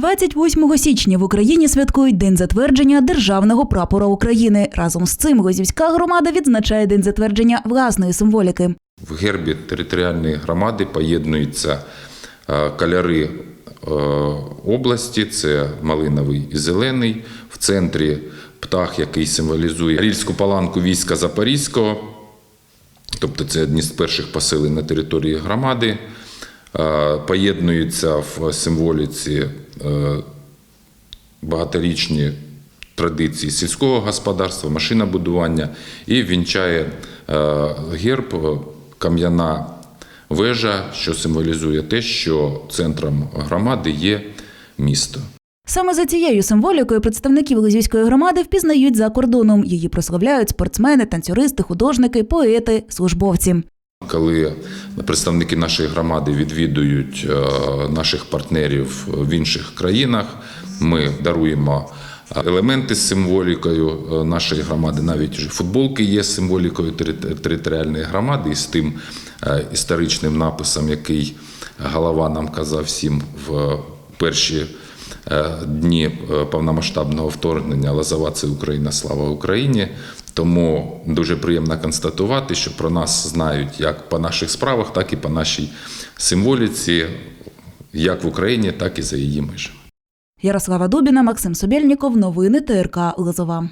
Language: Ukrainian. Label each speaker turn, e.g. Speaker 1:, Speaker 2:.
Speaker 1: 28 січня в Україні святкують День затвердження Державного прапора України. Разом з цим Лозівська громада відзначає День затвердження власної символіки.
Speaker 2: В гербі територіальної громади поєднуються е, кольори е, області: це малиновий і зелений. В центрі птах, який символізує Рільську паланку війська Запорізького. Тобто це одні з перших поселень на території громади. Е, Поєднуються в символіці багаторічні традиції сільського господарства, машинобудування і вінчає е, герб е, кам'яна вежа, що символізує те, що центром громади є місто.
Speaker 1: Саме за цією символікою представників Лозівської громади впізнають за кордоном. Її прославляють спортсмени, танцюристи, художники, поети, службовці.
Speaker 2: Коли представники нашої громади відвідують е, наших партнерів в інших країнах, ми даруємо елементи з символікою е, нашої громади. Навіть футболки є символікою територіальної громади і з тим е, історичним написом, який голова нам казав всім в перші е, дні е, повномасштабного вторгнення Лозова це Україна, слава Україні. Тому дуже приємно констатувати, що про нас знають як по наших справах, так і по нашій символіці, як в Україні, так і за її межами.
Speaker 1: Ярослава Дубіна, Максим Собєльніков. Новини ТРК Лозова.